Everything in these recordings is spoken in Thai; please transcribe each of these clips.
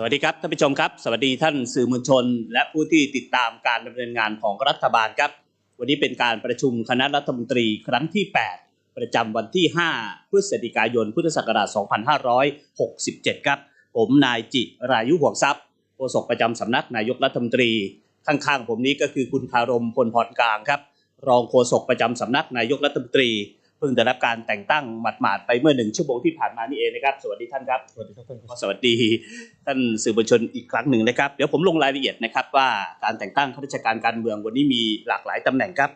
สวัสดีครับท่านผู้ชมครับ สวัสดีท่านสื่อมวลชน และผู้ที่ติดตามการดำเนินงานของรัฐบาลครับ วันนี้เป็นการประชุมคณะรัฐมนตรีครั้งที่ 8 ประจำวันที่ 5 พฤศจิกายน พุทธศักราช 2567 ครับ ผมนายจิรายุห่วงทรัพย์โฆษกประจำสำนักนายกรัฐมนตรี ข้างๆ ผมนี้ก็คือคุณคารมพลพรกลางครับ รองโฆษกประจำสำนักนายกรัฐมนตรีเพิ่งได้รับการแต่งตั้งหมาดๆไปเมื่อหนึ่งชั่วโมงที่ผ่านมานี่เองนะครับ สวัสดีท่านครับ สวัสดีครับท่านก็สวัสดี ท่านสื่อมวลชนอีกครั้งหนึ่งนะครับ เดี๋ยวผมลงรายละเอียดนะครับ ว่าการแต่งตั้งข้าราชการการเมืองวันนี้มีหลากหลายตำแหน่งครับ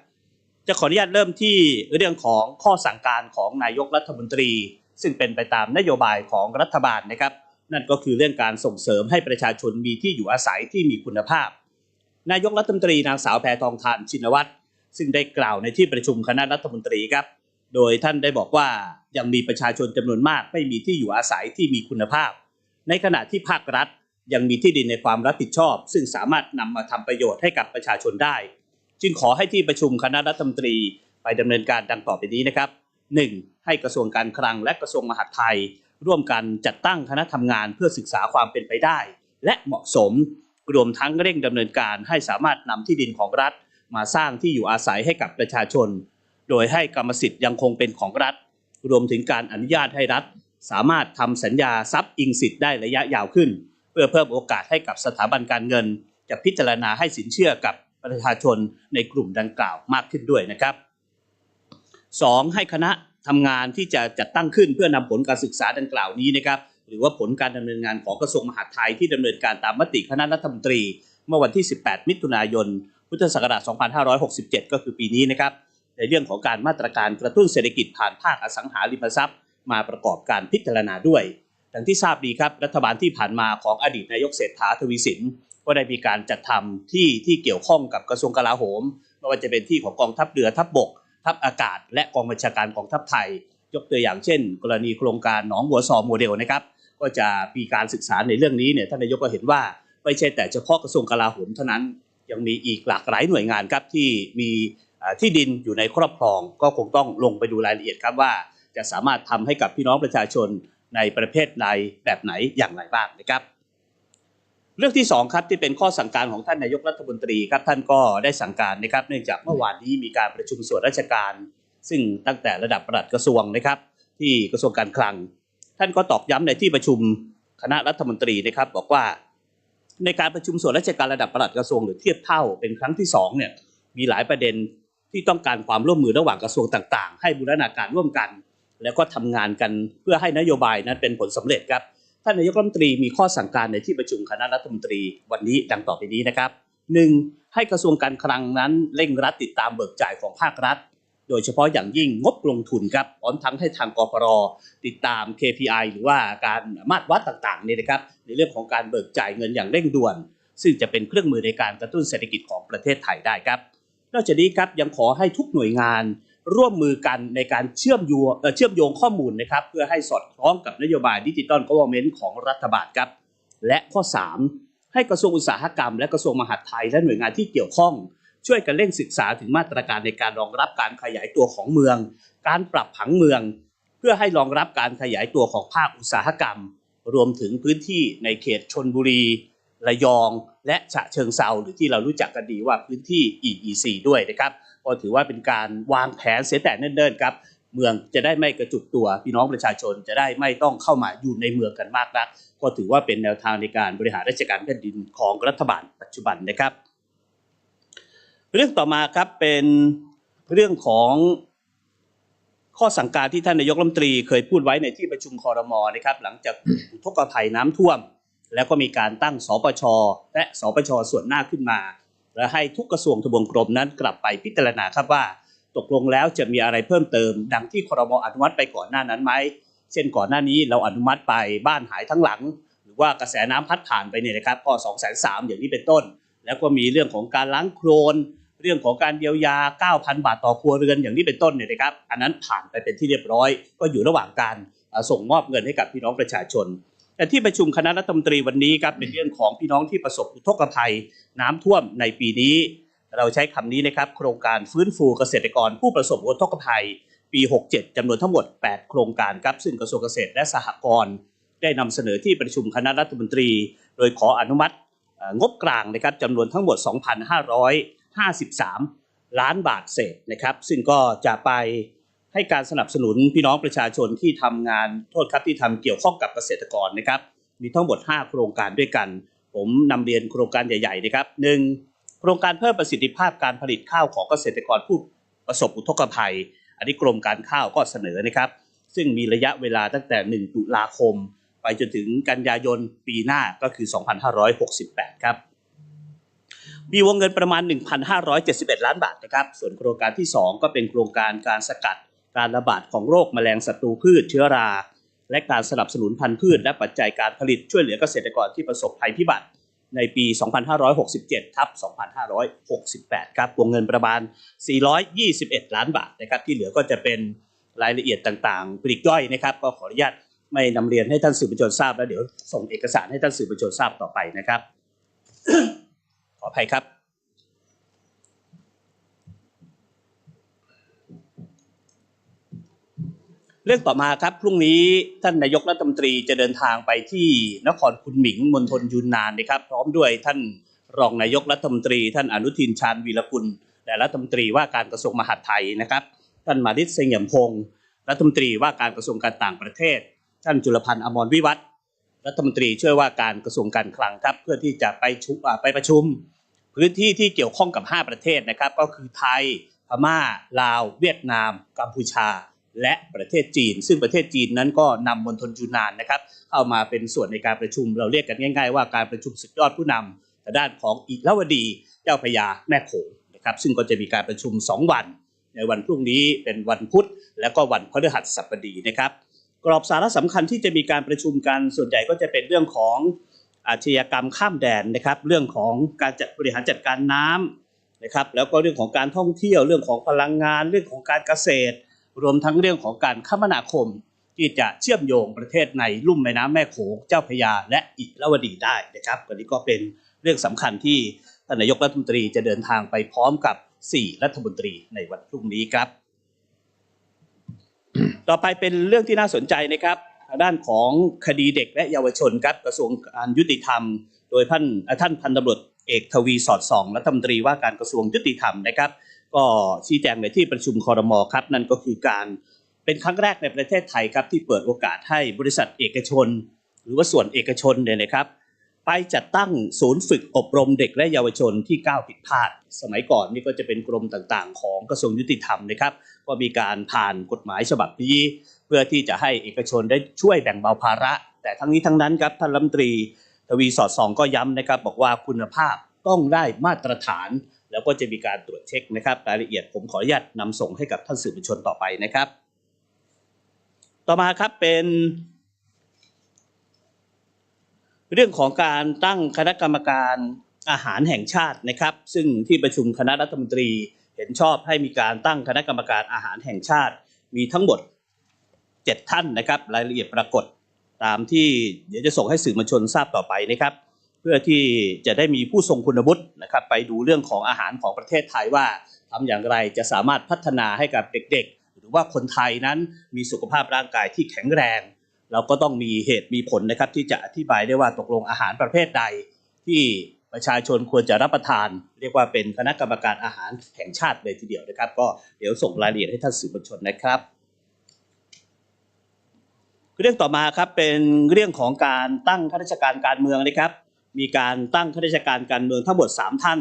จะขออนุญาตเริ่มที่เรื่องของข้อสั่งการของนายกรัฐมนตรี ซึ่งเป็นไปตามนโยบายของรัฐบาลนะครับ นั่นก็คือเรื่องการส่งเสริมให้ประชาชนมีที่อยู่อาศัยที่มีคุณภาพ นายกรัฐมนตรีนางสาวแพทองทานชินวัตรซึ่งได้กล่าวในที่ประชุมคณะรัฐมนตรีครับ โดยท่านได้บอกว่ายังมีประชาชนจำนวนมากไม่มีที่อยู่อาศัยที่มีคุณภาพ ในขณะที่ภาครัฐยังมีที่ดินในความรับผิดชอบ ซึ่งสามารถนำมาทำประโยชน์ให้กับประชาชนได้ จึงขอให้ที่ประชุมคณะรัฐมนตรีไปดำเนินการดังต่อไปนี้นะครับ 1. ให้กระทรวงการคลังและกระทรวงมหาดไทย ร่วมกันจัดตั้งคณะทำงานเพื่อศึกษาความเป็นไปได้ และเหมาะสมรวมทั้งเร่งดำเนินการให้สามารถนำที่ดินของรัฐ มาสร้างที่อยู่อาศัยให้กับประชาชน โดยให้กรรมสิทธิ์ยังคงเป็นของรัฐ รวมถึงการอนุญาตให้รัฐ สามารถทำสัญญาทรัพย์อิงสิทธิ์ได้ระยะยาวขึ้น เพื่อเพิ่มโอกาสให้กับสถาบันการเงิน จะพิจารณาให้สินเชื่อกับประชาชนในกลุ่มดังกล่าวมากขึ้นด้วยนะครับ 2. ให้คณะทำงานที่จะจัดตั้งขึ้นเพื่อนำผลการศึกษาดังกล่าวนี้นะครับหรือว่าผลการดำเนินงานของกระทรวงมหาดไทยที่ดำเนินการตามมติคณะรัฐมนตรี เมื่อวันที่ 18 มิถุนายน พุทธศักราช 2567 ก็คือปีนี้นะครับในเรื่องของการมาตรการกระตุ้นเศรษฐกิจผ่านภาคอสังหาริมทรัพย์ มาประกอบการพิจารณาด้วยดังที่ทราบดีครับรัฐบาลที่ผ่านมาของอดีตนายกเศรษฐาทวีสินก็ได้มีการจัดทำที่ที่เกี่ยวข้องกับกระทรวงกลาโหมไม่ว่าจะเป็นที่ของกองทัพเรือทัพบกทัพอากาศ และกองบัญชาการของทัพไทย ยกตัวอย่างเช่น กรณีโครงการหนองบัวซอโมเดลนะครับก็จะมีการศึกษาในเรื่องนี้เนี่ยท่านนายกก็เห็นว่าไม่ใช่แต่เฉพาะกระทรวงกลาโหมเท่านั้นยังมีอีกหลากหลายหน่วยงานครับที่มีที่ดินอยู่ในครอบครอง ก็คงต้องลงไปดูรายละเอียดครับว่า จะสามารถทำให้กับพี่น้องประชาชนในประเภทใดแบบไหนอย่างไรบ้างนะครับเรื่องที่สองครับที่เป็นข้อสั่งการของท่านนายกรัฐมนตรีครับท่านก็ได้สั่งการนะครับ เนื่องจากเมื่อวานนี้มีการประชุมส่วนราชการ ซึ่งตั้งแต่ระดับประหลัดกระทรวงนะครับ ที่กระทรวงการคลัง ท่านก็ตอกย้ำในที่ประชุมคณะรัฐมนตรีนะครับ บอกว่า ในการประชุมส่วนราชการระดับประหลัดกระทรวงหรือเทียบเท่าเป็นครั้งที่สองเนี่ยมีหลายประเด็นที่ต้องการความร่วมมือระหว่างกระทรวงต่าง ๆ ให้บูรณาการร่วมกัน แล้วก็ทำงานกันเพื่อให้นโยบายนั้นเป็นผลสำเร็จครับท่านนายกรัฐมนตรีมีข้อสั่งการในที่ประชุมคณะรัฐมนตรีวันนี้ดังต่อไปนี้นะครับหนึ่งให้กระทรวงการคลังนั้นเร่งรัดติดตามเบิกจ่ายของภาครัฐ โดยเฉพาะอย่างยิ่งงบลงทุนครับพร้อมทั้งให้ทางกรพรติดตาม KPI หรือว่าการมาตรวัดต่างๆเนี่ยนะครับ ในเรื่องของการเบิกจ่ายเงินอย่างเร่งด่วน ซึ่งจะเป็นเครื่องมือในการกระตุ้นเศรษฐกิจของประเทศไทยได้ครับ นอกจากนี้ครับยังขอให้ทุกหน่วยงาน ร่วมมือกันในการเชื่อมโยงเชื่อมโยงข้อมูลนะครับเพื่อให้สอดคล้องกับนโยบายดิจิตอลก v ว r n เมนต์ของรัฐบาลครับ และข้อ 3 ให้กระทรวงอุตสาหกรรม และกระทรวงมหาดไทยและหน่วยงานที่เกี่ยวข้อง ช่วยกันเร่งศึกษาถึงมาตรการในการรองรับการขยายตัวของเมือง การปรับผังเมือง เพื่อให้รองรับการขยายตัวของภาคอุตสาหกรรม รวมถึงพื้นที่ในเขตชนบุรี ระยองและฉะเชิงเซาหรือที่เรารู้จักกันดีว่าพื้นที่ EEC ด้วยนะครับก็ถือว่าเป็นการวางแผนเสียแต่เนิ่นๆครับเมืองจะได้ไม่กระจุกตัวพี่น้องประชาชนจะได้ไม่ต้องเข้ามาอยู่ในเมืองกันมากนัก ก็ถือว่าเป็นแนวทางในการบริหารราชการแผ่นดินของรัฐบาลปัจจุบันนะครับ เรื่องต่อมาครับเป็นเรื่องของข้อสั่งการที่ท่านนายกรัฐมนตรีเคยพูดไว้ในที่ประชุมคอรมอนะครับหลังจากอุทกภัยน้ำท่วม แล้วก็มีการตั้งสปช และสปชส่วนหน้าขึ้นมา และให้ทุกกระทรวงทบวงกรมนั้นกลับไปพิจารณาครับว่า ตกลงแล้วจะมีอะไรเพิ่มเติม ดังที่ครมอนุมัติไปก่อนหน้านั้นไหมเช่นก่อนหน้านี้เราอนุมัติไปบ้านหายทั้งหลัง หรือว่ากระแสน้ำพัดผ่านไปเนี่ยนะครับก็สองแสนสามอย่างนี้เป็นต้น แล้วก็มีเรื่องของการล้างโครนเรื่องของการเยียวยา 9,000 บาทต่อครัวเรือนอย่างนี้เป็นต้นเนี่ยนะครับ อันนั้นผ่านไปเป็นที่เรียบร้อย ก็อยู่ระหว่างการส่งมอบเงินให้กับพี่น้องประชาชน แต่ที่ประชุมคณะรัฐมนตรีวันนี้ครับเป็นเรื่องของพี่น้องที่ประสบอุทกภัยน้ำท่วมในปีนี้ เราใช้คำนี้นะครับ โครงการฟื้นฟูเกษตรกรผู้ประสบอุทกภัย ปี 67จำนวนทั้งหมด 8 โครงการครับ ซึ่งกระทรวงเกษตรและสหกรณ์ได้นำเสนอที่ประชุมคณะรัฐมนตรี โดยขออนุมัติงบกลางนะครับจำนวนทั้งหมด 2,553 ล้านบาทเศษนะครับ ซึ่งก็จะไป ให้การสนับสนุนพี่น้องประชาชนที่ทำงานโทษครับที่ทำเกี่ยวข้องกับเกษตรกรนะครับ มีทั้งหมด 5 โครงการด้วยกัน ผมนำเรียนโครงการใหญ่ๆนะครับหนึ่งโครงการเพิ่มประสิทธิภาพการผลิตข้าวของเกษตรกรผู้ประสบอุทกภัย อันนี้กรมการข้าวก็เสนอนะครับ ซึ่งมีระยะเวลาตั้งแต่ 1 ตุลาคม ไปจนถึงกันยายนปีหน้าก็คือ 2568 ครับมีวงเงินประมาณ 1,571 ล้านบาทนะครับ ส่วนโครงการที่ 2 ก็เป็นโครงการการสกัด การระบาดของโรคแมลงศัตรูพืชเชื้อรา และการสนับสนุนพันธุ์พืช และปัจจัยการผลิตช่วยเหลือเกษตรกรที่ประสบภัยพิบัติในปี 2567 ทับ 2568 ครับ วงเงินประมาณ 421 ล้านบาทนะครับ ที่เหลือก็จะเป็นรายละเอียดต่างๆ ปลีกย่อยนะครับ ก็ขออนุญาตไม่นำเรียนให้ท่านสื่อมวลชนทราบแล้วเดี๋ยวส่งเอกสารให้ท่านสื่อมวลชนทราบต่อไปนะครับ ขออภัยครับ เรื่องต่อมาครับพรุ่งนี้ท่านนายกรัฐมนตรีจะเดินทางไปที่นครคุนหมิงมณฑลยูนนานนะครับ พร้อมด้วยท่านรองนายกรัฐมนตรี ท่านอนุทินชาญวีรกุลและรัฐมนตรีว่าการกระทรวงมหาดไทยนะครับ ท่านมานิตเสงี่ยมพงศ์รัฐมนตรีว่าการกระทรวงการต่างประเทศ ท่านจุลพันธ์อมรวิวัฒรัฐมนตรีช่วยว่าการกระทรวงการคลังครับ เพื่อที่จะไปชุไปประชุม พื้นที่ที่เกี่ยวข้องกับ 5 ประเทศนะครับ ก็คือไทย พม่า ลาว เวียดนาม กัมพูชา และประเทศจีน ซึ่งประเทศจีนนั้นก็นำมณฑลยูนนานนะครับเข้ามาเป็นส่วนในการประชุม เราเรียกกันง่าย ๆ ว่าการประชุมสุดยอดผู้นำทางด้านของอิราวดีเจ้าพยาแม่โขงนะครับซึ่งก็จะมีการประชุม 2 วัน ในวันพรุ่งนี้เป็นวันพุธ และก็วันพฤหัสบดีนะครับ กรอบสาระสำคัญที่จะมีการประชุมกันส่วนใหญ่ก็จะเป็นเรื่องของอาชญากรรมข้ามแดนนะครับ เรื่องของการจัดบริหารจัดการน้ำนะครับ แล้วก็เรื่องของการท่องเที่ยวเรื่องของพลังงาน เรื่องของการเกษตร รวมทั้งเรื่องของการคมนาคมที่จะเชื่อมโยงประเทศในลุ่มแม่น้ำแม่โขงเจ้าพระยา และอิราวดีได้นะครับอันนี้ก็เป็นเรื่องสำคัญที่ท่านนายกรัฐมนตรีจะเดินทางไปพร้อมกับ 4 รัฐมนตรีในวันพรุ่งนี้ครับ ต่อไปเป็นเรื่องที่น่าสนใจนะครับทางด้านของคดีเด็กและเยาวชนครับกระทรวงการยุติธรรม โดยท่านเอ่อท่านพันตำรวจเอกทวีสอดส่องรัฐมนตรีว่าการกระทรวงยุติธรรมนะครับ ก็ชี้แจงในที่ประชุมคอรมอครับนั่นก็คือการเป็นครั้งแรกในประเทศไทยครับที่เปิดโอกาสให้บริษัทเอกชน หรือว่าส่วนเอกชนเนี่ยนะครับ ไปจัดตั้งศูนย์ฝึกอบรมเด็กและเยาวชนที่ก้าวผิดพลาด สมัยก่อนนี่ก็จะเป็นกรมต่างๆ ของกระทรวงยุติธรรมนะครับก็มีการผ่านกฎหมายฉบับนี้เพื่อที่จะให้เอกชนได้ช่วยแบ่งเบาภาระ แต่ทั้งนี้ทั้งนั้นครับท่านรัฐมนตรีทวีสอดส่องก็ย้ำนะครับบอกว่าคุณภาพ ต้องได้มาตรฐาน แล้วก็จะมีการตรวจเช็คนะครับรายละเอียดผมขออนุญาตนำส่งให้กับท่านสื่อมวลชนต่อไปนะครับ ต่อมาครับเป็นเรื่องของการตั้งคณะกรรมการอาหารแห่งชาตินะครับ ซึ่งที่ประชุมคณะรัฐมนตรีเห็นชอบให้มีการตั้งคณะกรรมการอาหารแห่งชาติ มีทั้งหมด 7 ท่านนะครับ รายละเอียดปรากฏตามที่เดี๋ยวจะส่งให้สื่อมวลชนทราบต่อไปนะครับ เพื่อที่จะได้มีผู้ทรงคุณวุฒินะครับไปดูเรื่องของอาหารของประเทศไทยว่าทำอย่างไรจะสามารถพัฒนาให้กับเด็กๆ หรือว่าคนไทยนั้นมีสุขภาพร่างกายที่แข็งแรง เราก็ต้องมีเหตุมีผลนะครับที่จะอธิบายได้ว่าตกลงอาหารประเภทใด ที่ประชาชนควรจะรับประทาน เรียกว่าเป็นคณะกรรมการอาหารแห่งชาติเลยทีเดียวนะครับ ก็เดี๋ยวส่งรายละเอียดให้ท่านสื่อมวลชนนะครับเรื่องต่อมาครับเป็นเรื่องของการตั้งข้าราชการการเมืองนะครับ มีการตั้งข้าราชการการเมืองทั้งหมด 3 ท่าน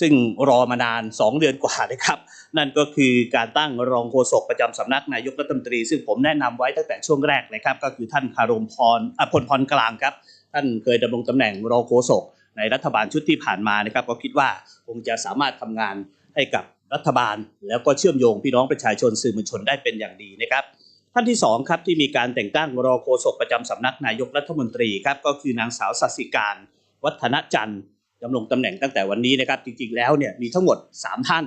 ซึ่งรอมานาน 2 เดือนกว่านะครับ นั่นก็คือการตั้งรองโฆษกประจำสำนักนายกรัฐมนตรี ซึ่งผมแนะนำไว้ตั้งแต่ช่วงแรกนะครับ ก็คือท่านคารมพรอพลพรกลางครับ ท่านเคยดำรงตำแหน่งรองโฆษกในรัฐบาลชุดที่ผ่านมานะครับ ก็คิดว่าคงจะสามารถทำงานให้กับรัฐบาล แล้วก็เชื่อมโยงพี่น้องประชาชนสื่อมวลชนได้เป็นอย่างดีนะครับ ท่านที่สองครับที่มีการแต่งตั้งรอโฆษกประจำสำนักนายกรัฐมนตรีครับก็คือนางสาวสัสิการ วัฒนจันทร์ดำรงตำแหน่งตั้งแต่วันนี้นะครับจริงๆแล้วเนี่ยมีทั้งหมด 3 ท่าน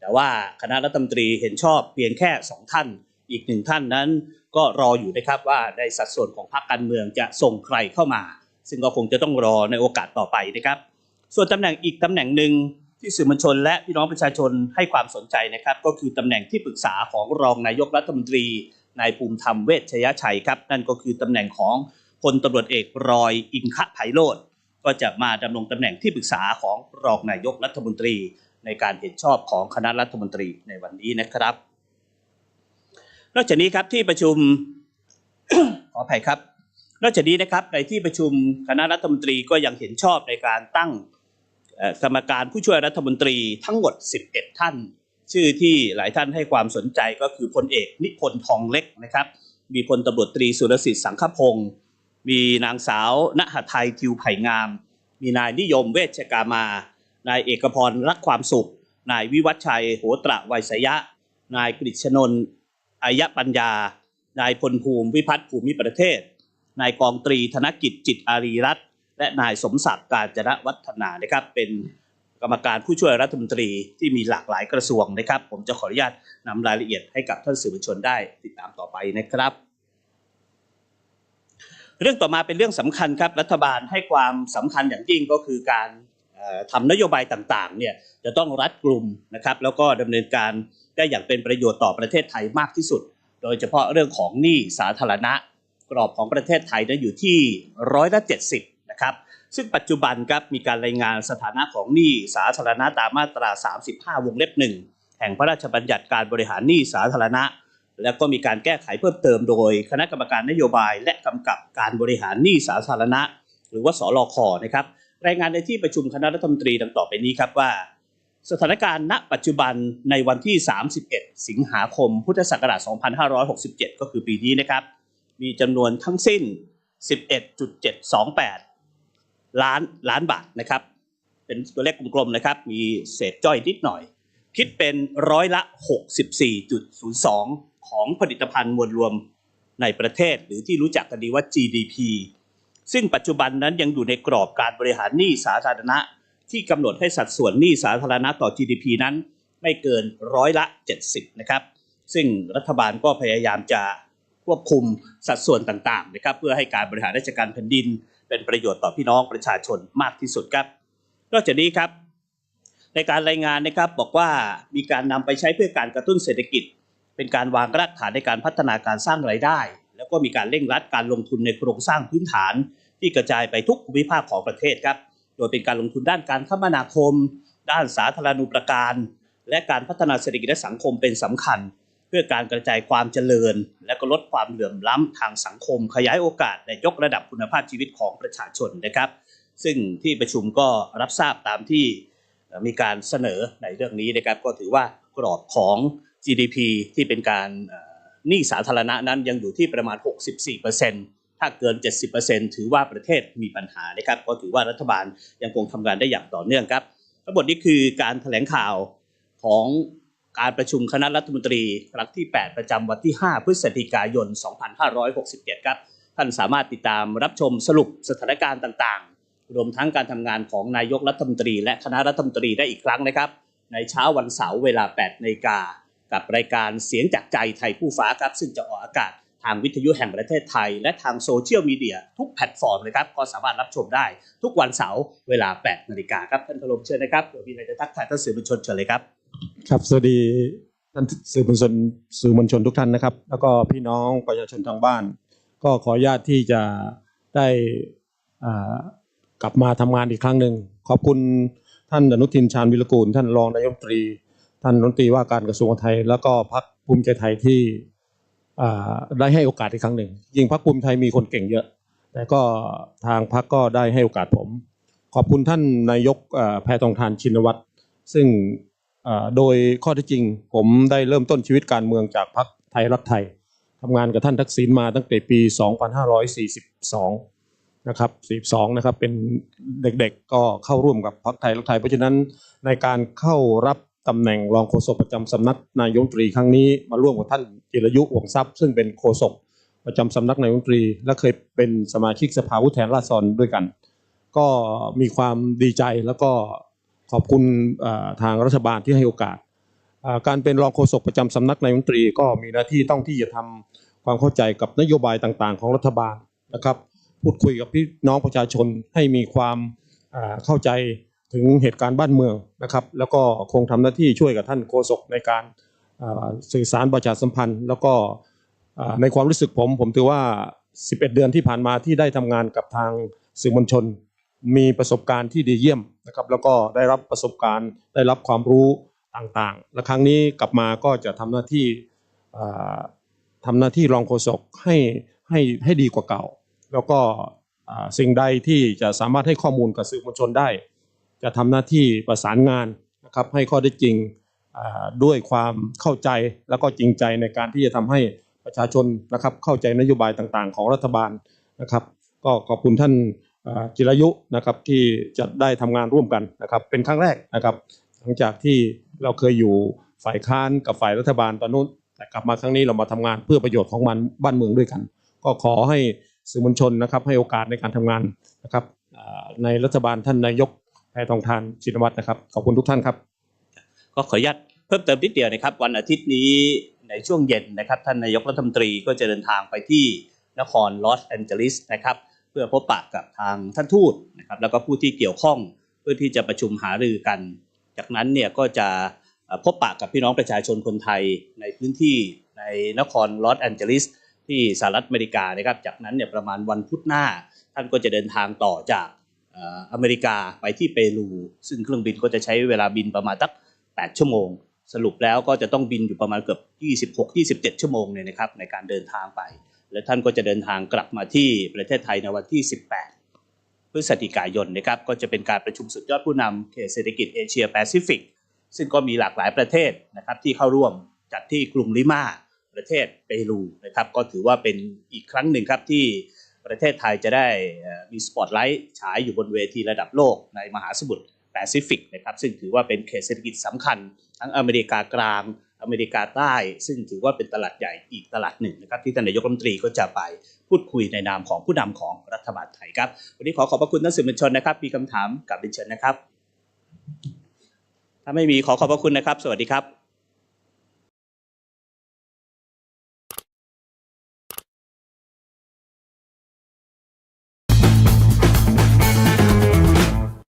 แต่ว่าคณะรัฐมนตรีเห็นชอบเพียงแค่ 2 ท่าน อีกหนึ่งท่านนั้นก็รออยู่นะครับว่าในสัดส่วนของพรรคการเมืองจะส่งใครเข้ามา ซึ่งก็คงจะต้องรอในโอกาสต่อไปนะครับ ส่วนตำแหน่งอีกตำแหน่งหนึ่งที่สื่อมวลชน และพี่น้องประชาชนให้ความสนใจนะครับ ก็คือตำแหน่งที่ปรึกษาของรองนายกรัฐมนตรี นายภูมิธรรมเวชยชัยครับนั่นก็คือตำแหน่งของพลตำรวจเอกรอยอิงคะไพโรธก็จะมาดำรงตำแหน่งที่ปรึกษาของรองนายกรัฐมนตรี ในการเห็นชอบของคณะรัฐมนตรีในวันนี้นะครับ นอกจากนี้ครับที่ประชุมขออภัยครับนอกจากนี้นะครับในที่ประชุมคณะรัฐมนตรีก็ยังเห็นชอบในการตั้งกรรมการผู้ช่วยรัฐมนตรีทั้งหมด 11 ท่าน ชื่อที่หลายท่านให้ความสนใจก็คือพลเอกนิพนธ์ทองเล็กนะครับ มีพลตำรวจตรีสุรสิทธิ์สังฆพงศ์มีนางสาวณหทัยทิวไผ่งาม มีนายนิยมเวชกามานายเอกพรรักความสุข นายวิวัฒชัยโหตระไวยสยะ นายกฤษณนท์อายะปัญญา นายพลภูมิวิพัฒน์ภูมิประเทศ นายกองตรีธนกิจจิตอารีรัตน์และนายสมศักดิ์การจนะวัฒนานะครับเป็น กรรมการผู้ช่วยรัฐมนตรีที่มีหลากหลายกระทรวงนะครับ ผมจะขออนุญาตนำรายละเอียดให้กับท่านสื่อมวลชนได้ติดตามต่อไปนะครับ เรื่องต่อมาเป็นเรื่องสำคัญครับรัฐบาลให้ความสำคัญอย่างยิ่งก็คือการเอ่อทำนโยบายต่างๆเนี่ยจะต้องรัดกลุ่มนะครับ แล้วก็ดำเนินการได้อย่างเป็นประโยชน์ต่อประเทศไทยมากที่สุด โดยเฉพาะเรื่องของหนี้สาธารณะ กรอบของประเทศไทยนั้นอยู่ที่ร้อยละเจ็ดสิบนะครับ ซึ่งปัจจุบันครับมีการรายงานสถานะของหนี้สาธารณะตามมาตรา 35 วงเล็บหนึ่งแห่งพระราชบัญญัติการบริหารหนี้สาธารณะ แล้วก็มีการแก้ไขเพิ่มเติมโดย คณะกรรมการนโยบาย และกำกับการบริหารหนี้สาธารณะ หรือว่าสลคนะครับรายงานในที่ประชุมคณะรัฐมนตรีดังต่อไปนี้ครับว่า สถานการณ์ณ ปัจจุบันในวันที่ 31 สิงหาคม พุทธศักราช 2567 ก็คือปีนี้นะครับ มีจำนวนทั้งสิ้น 11.728 ล้านล้านบาทนะครับ เป็นตัวเลขกลมๆนะครับ มีเศษจ้อยนิดหน่อย คิดเป็นร้อยละ 64.02 ของผลิตภัณฑ์มวลรวมในประเทศ หรือที่รู้จักกันดีว่า GDP ซึ่งปัจจุบันนั้นยังอยู่ในกรอบการบริหารหนี้สาธารณะ ที่กำหนดให้สัดส่วนหนี้สาธารณะต่อ GDP นั้นไม่เกินร้อยละ 70 นะครับ ซึ่งรัฐบาลก็พยายามจะควบคุมสัดส่วนต่างๆนะครับ เพื่อให้การบริหารราชการแผ่นดิน เป็นประโยชน์ต่อพี่น้องประชาชนมากที่สุดครับ นอกจากนี้ครับ ในการรายงานนะครับบอกว่ามีการนำไปใช้เพื่อการกระตุ้นเศรษฐกิจ เป็นการวางรากฐานในการพัฒนาการสร้างรายได้ แล้วก็มีการเร่งรัดการลงทุนในโครงสร้างพื้นฐาน ที่กระจายไปทุกภูมิภาคของประเทศครับ โดยเป็นการลงทุนด้านการคมนาคม ด้านสาธารณูปการ และการพัฒนาเศรษฐกิจและสังคมเป็นสำคัญ เพื่อการกระจายความเจริญ และก็ลดความเหลื่อมล้ำทางสังคม ขยายโอกาสและยกระดับคุณภาพชีวิตของประชาชนนะครับ ซึ่งที่ประชุมก็รับทราบตามที่มีการเสนอในเรื่องนี้นะครับ ก็ถือว่ากรอบของ GDP ที่เป็นการหนี้สาธารณะนั้นยังอยู่ที่ประมาณ 64%ถ้าเกิน 70%ถือว่าประเทศมีปัญหานะครับ ก็ถือว่ารัฐบาลยังคงทำงานได้อย่างต่อเนื่องครับ ทั้งหมดนี้คือการแถลงข่าวของ การประชุมคณะรัฐมนตรีครั้งที่ 8 ประจำวันที่ 5 พฤศจิกายน 2567 ครับ ท่านสามารถติดตามรับชมสรุปสถานการณ์ต่างๆ รวมทั้งการทำงานของนายกรัฐมนตรี และคณะรัฐมนตรีได้อีกครั้งนะครับ ในเช้าวันเสาร์เวลา 8นาฬิกา กับรายการเสียงจากใจไทยผู้ฟ้าครับ ซึ่งจะออกอากาศทางวิทยุแห่งประเทศไทย และทางโซเชียลมีเดียทุกแพลตฟอร์มเลยครับ ก็สามารถรับชมได้ทุกวันเสาร์เวลา 8 นาฬิกาครับ ท่านพลมเชิญนะครับเดี๋ยวมีอะไรจะทักทายท่านสื่อมวลชนเชิญเลยครับ ครับสวัสดีท่านสื่อมวลชนสื่อมวลชนทุกท่านนะครับ แล้วก็พี่น้องประชาชนทางบ้าน ก็ขออนุญาตที่จะได้อ่ากลับมาทำงานอีกครั้งหนึ่งขอบคุณท่านอนุทินชาญวิรกูล ท่านรองนายกตรี ท่านรัฐมนตรีว่าการกระทรวงไทย แล้วก็พรรคภูมิใจไทยที่อ่าได้ให้โอกาสอีกครั้งหนึ่งจริงพรรคภูมิใจไทยมีคนเก่งเยอะ แต่ก็ทางพรรคก็ได้ให้โอกาสผม ขอบคุณท่านนายกอ่าแพทองทานชินวัตรซึ่ง โดยข้อที่จริง ผมได้เริ่มต้นชีวิตการเมืองจากพรรคไทยรักไทยทำงานกับท่านทักษิณมาตั้งแต่ปี 2542 นะครับ 42 นะครับ เป็นเด็กๆ ก็เข้าร่วมกับพรรคไทยรักไทย เพราะฉะนั้นในการเข้ารับตำแหน่งรองโฆษกประจำสำนักนายกรัฐมนตรีครั้งนี้มาร่วมกับท่านจิรยุห่วงทรัพย์ ซึ่งเป็นโฆษกประจำสำนักนายกรัฐมนตรี และเคยเป็นสมาชิกสภาผู้แทนราษฎรด้วยกัน ก็มีความดีใจแล้วก็ ขอบคุณทางรัฐบาลที่ให้โอกาส การเป็นรองโฆษกประจำสำนักนายมนตรีก็มีหน้าที่ต้องที่จะทำความเข้าใจกับนโยบายต่างๆ ของรัฐบาลนะครับ พูดคุยกับพี่น้องประชาชนให้มีความเข้าใจถึงเหตุการณ์บ้านเมืองนะครับ แล้วก็คงทำหน้าที่ช่วยกับท่านโฆษกในการสื่อสารประชาสัมพันธ์ แล้วก็ในความรู้สึกผม ผมถือว่า 11 เดือนที่ผ่านมาที่ได้ทำงานกับทางสื่อมวลชน มีประสบการณ์ที่ดีเยี่ยมนะครับ แล้วก็ได้รับประสบการณ์ได้รับความรู้ต่างๆ และครั้งนี้กลับมาก็จะทำหน้าที่อ่าทำหน้าที่รองโฆษกให้ให้ให้ดีกว่าเก่า แล้วก็สิ่งใดที่จะสามารถให้ข้อมูลกับสื่อมวลชนได้ จะทำหน้าที่ประสานงานนะครับให้ข้อได้จริงด้วยความเข้าใจแล้วก็จริงใจในการที่จะทำให้ประชาชนนะครับเข้าใจนโยบายต่างๆ ของรัฐบาลนะครับ ก็ขอบคุณท่าน จิรายุนะครับที่จะได้ทำงานร่วมกันนะครับเป็นครั้งแรกนะครับ หลังจากที่เราเคยอยู่ฝ่ายค้านกับฝ่ายรัฐบาลตอนนู้น แต่กลับมาครั้งนี้เรามาทำงานเพื่อประโยชน์ของมันบ้านเมืองด้วยกัน ก็ขอให้สื่อมวลชนนะครับให้โอกาสในการทำงานนะครับในรัฐบาลท่านนายกแพทองทานชินวัตรนะครับขอบคุณทุกท่านครับ ก็ขออนุญาตเพิ่มเติมนิดเดียวนะครับ วันอาทิตย์นี้ในช่วงเย็นนะครับ ท่านนายกรัฐมนตรีก็จะเดินทางไปที่นครลอสแอนเจลิสนะครับ พื่อพบปะกับทางท่านทูตนะครับแล้วก็ผู้ที่เกี่ยวข้องเพื่อที่จะประชุมหารือกัน จากนั้นเนี่ยก็จะพบปะกับพี่น้องประชาชนคนไทยในพื้นที่ในนครลอสแอนเจลิสที่สหรัฐอเมริกานะครับจากนั้นเนี่ยประมาณวันพุธหน้า ท่านก็จะเดินทางต่อจากอเมริกาไปที่เปรู ซึ่งเครื่องบินก็จะใช้เวลาบินประมาณสัก8ชั่วโมง สรุปแล้วก็จะต้องบินอยู่ประมาณเกือบ26-27 ชั่วโมงเนี่ยนะครับในการเดินทางไป และท่านก็จะเดินทางกลับมาที่ประเทศไทยในวันที่ 18 พฤศจิกายนนะครับก็จะเป็นการประชุมสุดยอดผู้นำเขตเศรษฐกิจเอเชียแปซิฟิกซึ่งก็มีหลากหลายประเทศนะครับที่เข้าร่วมจัดที่กรุงลิมาประเทศเปรูนะครับก็ถือว่าเป็นอีกครั้งหนึ่งครับที่ประเทศไทยจะได้มีสปอตไลท์ฉายอยู่บนเวทีระดับโลกในมหาสมุทรแปซิฟิกนะครับซึ่งถือว่าเป็นเขตเศรษฐกิจสำคัญทั้งอเมริกากลาง อเมริกาใต้ ซึ่งถือว่าเป็นตลาดใหญ่อีกตลาดหนึ่งนะครับที่ท่านนายกรัฐมนตรีก็จะไปพูดคุยในนามของผู้นำของรัฐบาลไทยครับวันนี้ขอขอบพระคุณท่านสื่อมวลชนนะครับ มีคำถามกับดิฉันนะครับ ถ้าไม่มีขอขอบพระคุณนะครับ สวัสดีครับ